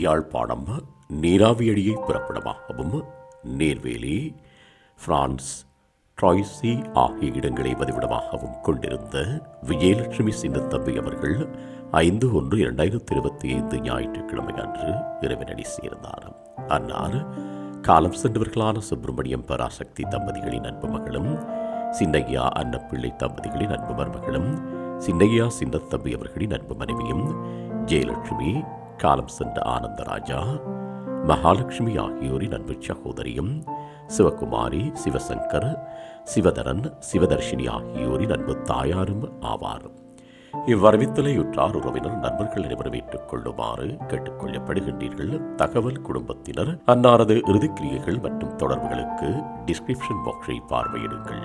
Yazhpanam நீராவியடியை புறப்படமாகவும் நேர்வேலி France ட்ராய்சி ஆகிய இடங்களை வதிவிடமாகவும் கொண்டிருந்த விஜயலட்சுமி சின்னத்தம்பி அவர்கள் ஐந்து ஒன்று இரண்டாயிரத்தி இருபத்தி ஐந்து ஞாயிற்றுக்கிழமை அன்று இரவினடி சேர்ந்தார். அன்னார் காலம் சென்றவர்களான சுப்பிரமணியம் பராசக்தி தம்பதிகளின் அன்பு மகளும் சின்னையா அன்னப்பிள்ளை தம்பதிகளின் அன்பு மருமகளும் சின்னையா சின்னத்தம்பி அவர்களின் அன்பு மனைவியும் ஜெயலட்சுமி காலம் சென்ற ஆனந்தராஜா மகாலட்சுமி ஆகியோரின் அன்பு சகோதரியும் சிவகுமாரி சிவசங்கர் சிவதரன் சிவதர்ஷினி ஆகியோரின் அன்பு தாயாரும் ஆவார். இவ்வரவித்தலையுற்றார் உறவினர் நண்பர்கள் அனைவரும் ஏற்றுக் கொள்ளுமாறு கேட்டுக்கொள்ளப்படுகின்றீர்கள். தகவல் குடும்பத்தினர் அன்னாரது இறுதிக்கிரியைகள் மற்றும் தொடர்புகளுக்கு டிஸ்கிரிப்ஷன் பாக்ஸை பார்வையிடுங்கள்.